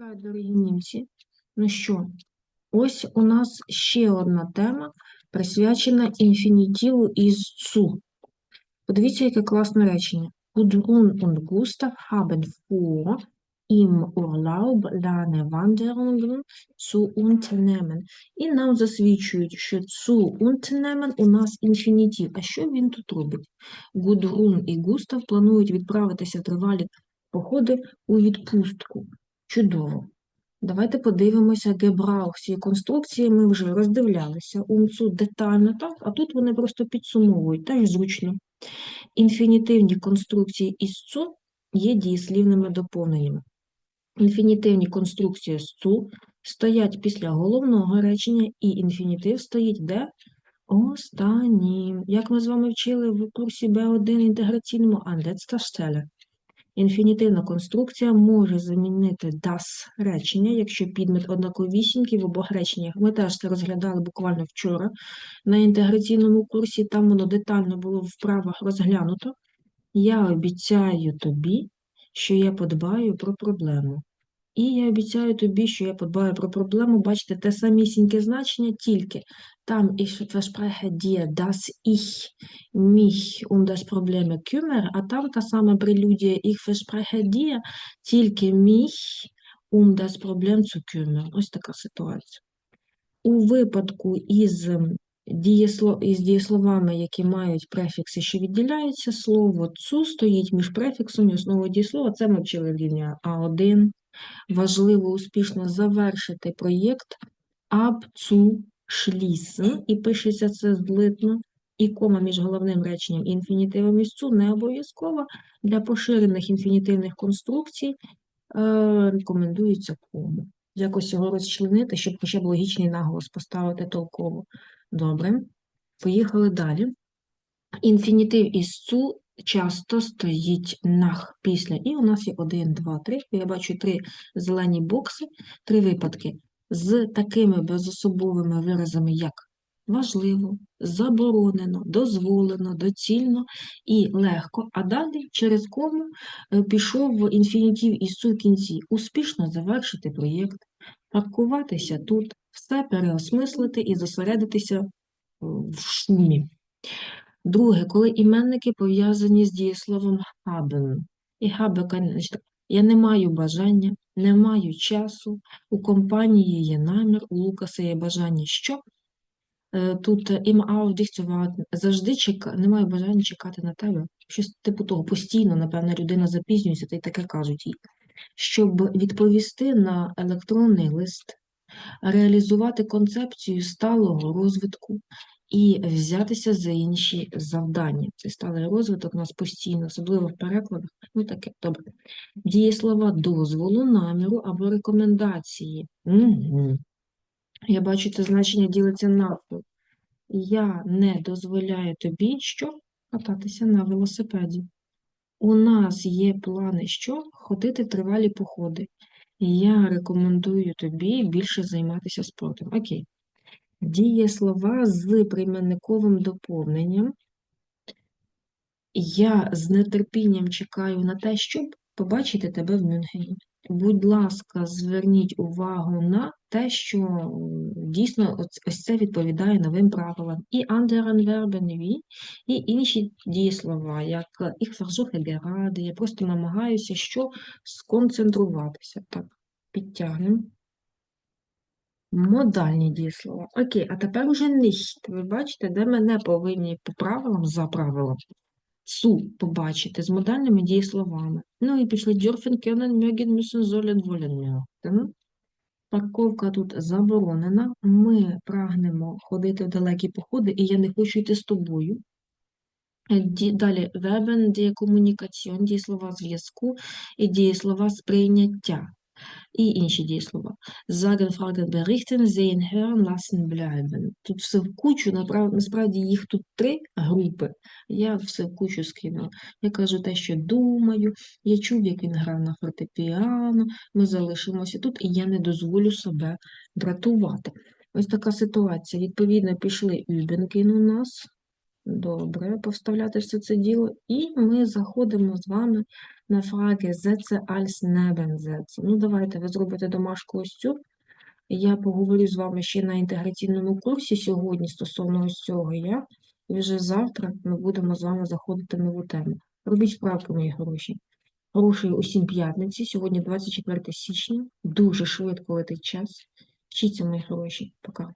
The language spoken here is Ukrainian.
Так, дорогі німці, ну що, ось у нас ще одна тема, присвячена інфінітиву із «цу». Подивіться, яке класне речення. Gudrun und Gustav haben vor, im Urlaub lange Wanderungen zu unternehmen. І нам засвідчують, що zu unternehmen у нас інфінітив. А що він тут робить? Гудрун і Густав планують відправитися в тривалі походи у відпустку. Чудово. Давайте подивимося Гебраух. Ці конструкції ми вже роздивлялися. Умцу детально, так? А тут вони просто підсумовують, теж зручно. Інфінітивні конструкції із цу є дієслівними доповненнями. Інфінітивні конструкції з цу стоять після головного речення, і інфінітив стоїть де? Останнім. Як ми з вами вчили в курсі Б1 інтеграційному an letzter Stelle. Інфінітивна конструкція може замінити das речення, якщо підмет однаковісінький в обох реченнях. Ми теж це розглядали буквально вчора на інтеграційному курсі, там воно детально було в правах розглянуто. Я обіцяю тобі, що я подбаю про проблему. І я обіцяю тобі, що я подбаю про проблему. Бачите, те самісіньке значення, тільки там ich verspreche dir, dass ich mich um das Problem kümmere, а там та сама прелюдія ich verspreche dir, тільки mich um das Problem zu kümmern. Ось така ситуація. У випадку із дієсло... із дієсловами, які мають префікси, що відділяються, слово цу стоїть між префіксом і основою дієслова. Це ми вчили в рівні А1. Важливо успішно завершити проєкт abzuschließen, і пишеться це злитно, і кома між головним реченням і інфінітивом із цу не обов'язково. Для поширених інфінітивних конструкцій е, рекомендується кому. Якось його розчленити, щоб хоча б логічний наголос поставити толково. Добре, поїхали далі. Інфінітив із цу часто стоїть нах після. І у нас є 1, 2, 3. Я бачу три зелені бокси, три випадки з такими безособовими виразами, як важливо, заборонено, дозволено, доцільно і легко. А далі через кому е, пішов інфінітив із цу в кінці. Успішно завершити проєкт, паркуватися тут, все переосмислити і зосередитися в шумі. Друге, коли іменники пов'язані з дієсловом haben. І habe, я не маю бажання, не маю часу, у компанії є намір, у Лукаса є бажання що? Е, Тут zu warten. Завжди не маю бажання чекати на тебе. Щось типу того, постійно, напевно, людина запізнюється, та й таке кажуть їй. Щоб відповісти на електронний лист, реалізувати концепцію сталого розвитку і взятися за інші завдання. Це сталий розвиток у нас постійно, особливо в перекладах. Ну таке, добре. Дієслова дозволу, наміру або рекомендації. Угу. Я бачу, це значення ділиться навпіл. Я не дозволяю тобі, що кататися на велосипеді. У нас є плани, що ходити тривалі походи. Я рекомендую тобі більше займатися спортом. Окей. Дієслова з прийменниковим доповненням. Я з нетерпінням чекаю на те, щоб побачити тебе в Мюнхені. Будь ласка, зверніть увагу на те, що дійсно ось, це відповідає новим правилам. І anderen Verben і інші дієслова, як ich versuche gerade, я просто намагаюся що сконцентруватися. Так, підтягнемо. Модальні дієслова. Окей, а тепер уже nicht. Ви бачите, де ми не повинні по правилам за правилом су побачити з модальними дієсловами. Ну і пішли dürfen, können, mögen, müssen, sollen, wollen, möchten. Парковка тут заборонена. Ми прагнемо ходити в далекі походи, і я не хочу йти з тобою. Далі Verben, дієкомунікаціон, дієслова зв'язку і дієслова сприйняття. І інші дієслова. Sagen, fragen, berichten, sehen, hören, lassen, bleiben. Тут все в кучу, насправді їх тут три групи. Я все в кучу скинула. Я кажу те, що думаю, я чув, як він грав на фортепіано, ми залишимося тут, і я не дозволю себе дратувати. Ось така ситуація. Відповідно, пішли Übungen у нас. Добре, повставляти все це діло. І ми заходимо з вами на Frage setze als Nebensätze. Ну, давайте ви зробите домашку ось цю. Я поговорю з вами ще на інтеграційному курсі сьогодні стосовно ось цього я. І вже завтра ми будемо з вами заходити в нову тему. Робіть справки, мої хороші. Хорошої усім п'ятниці. Сьогодні 24 січня. Дуже швидко летить час. Вчіться, мої хороші. Пока.